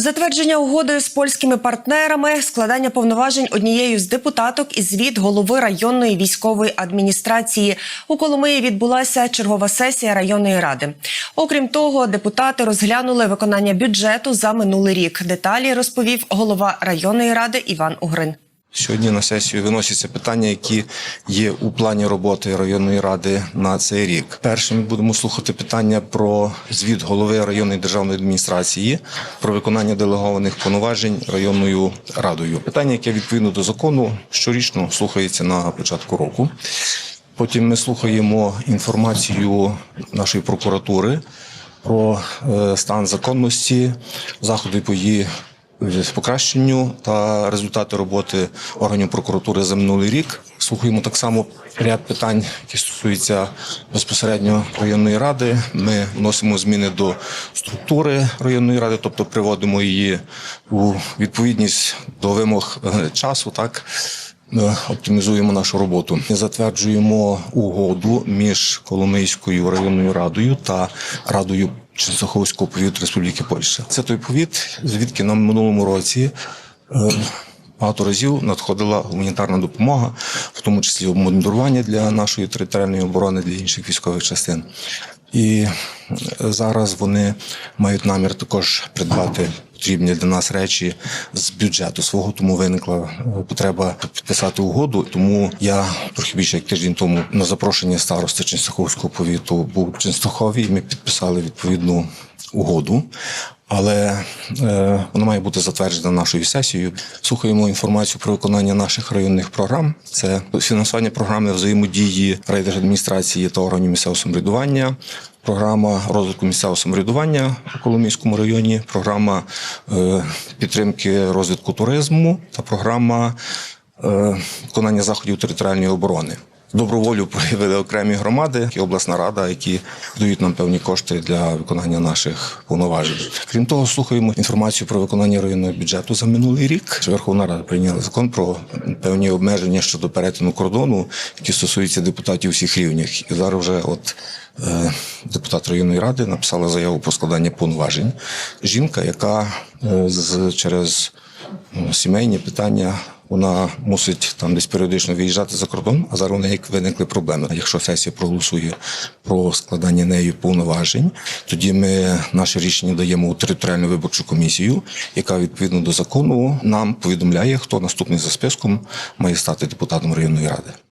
Затвердження угоди з польськими партнерами, складання повноважень однією з депутаток і звіт голови районної військової адміністрації. У Коломиї відбулася чергова сесія районної ради. Окрім того, депутати розглянули виконання бюджету за минулий рік. Деталі розповів голова районної ради Іван Угрин. Сьогодні на сесію виносяться питання, які є у плані роботи районної ради на цей рік. Першим ми будемо слухати питання про звіт голови районної державної адміністрації про виконання делегованих повноважень районною радою. Питання, яке відповідно до закону щорічно слухається на початку року. Потім ми слухаємо інформацію нашої прокуратури про е, стан законності, заходи по її покращенню та результати роботи органів прокуратури за минулий рік. Слухаємо так само ряд питань, які стосуються безпосередньо районної ради. Ми вносимо зміни до структури районної ради, тобто приводимо її у відповідність до вимог е, часу. Так Е, оптимізуємо нашу роботу. Затверджуємо угоду між Коломийською районною радою та радою Ченцоховського повіту Республіки Польща. Це той повіт, звідки нам минулому році. е, Багато разів надходила гуманітарна допомога, в тому числі обмундурування для нашої територіальної оборони для інших військових частин. І е, зараз вони мають намір також придбати потрібні для нас речі з бюджету свого, тому виникла е, потреба підписати угоду. Тому я трохи більше як тиждень тому на запрошення старости Ченстаховського повіту був в Ченстахові. Ми підписали відповідну угоду. Але е, вона має бути затверджена нашою сесією. Слухаємо інформацію про виконання наших районних програм. Це фінансування програми взаємодії райдержадміністрації та органів місцевого самоврядування, програма розвитку місцевого самоврядування у Коломийському районі, програма е, підтримки розвитку туризму та програма е, виконання заходів територіальної оборони. Доброволю проявили окремі громади і обласна рада, які дають нам певні кошти для виконання наших повноважень. Крім того, слухаємо інформацію про виконання районного бюджету за минулий рік. Верховна Рада прийняла закон про певні обмеження щодо перетину кордону, які стосуються депутатів всіх рівнях. І зараз вже от е, депутат районної ради написала заяву про складання повноважень. Жінка, яка е, з через сімейні питання. Вона мусить там десь періодично виїжджати за кордон, а зараз у неї виникли проблеми. Якщо сесія проголосує про складання нею повноважень, тоді ми наше рішення даємо у територіальну виборчу комісію, яка відповідно до закону нам повідомляє, хто наступний за списком має стати депутатом районної ради.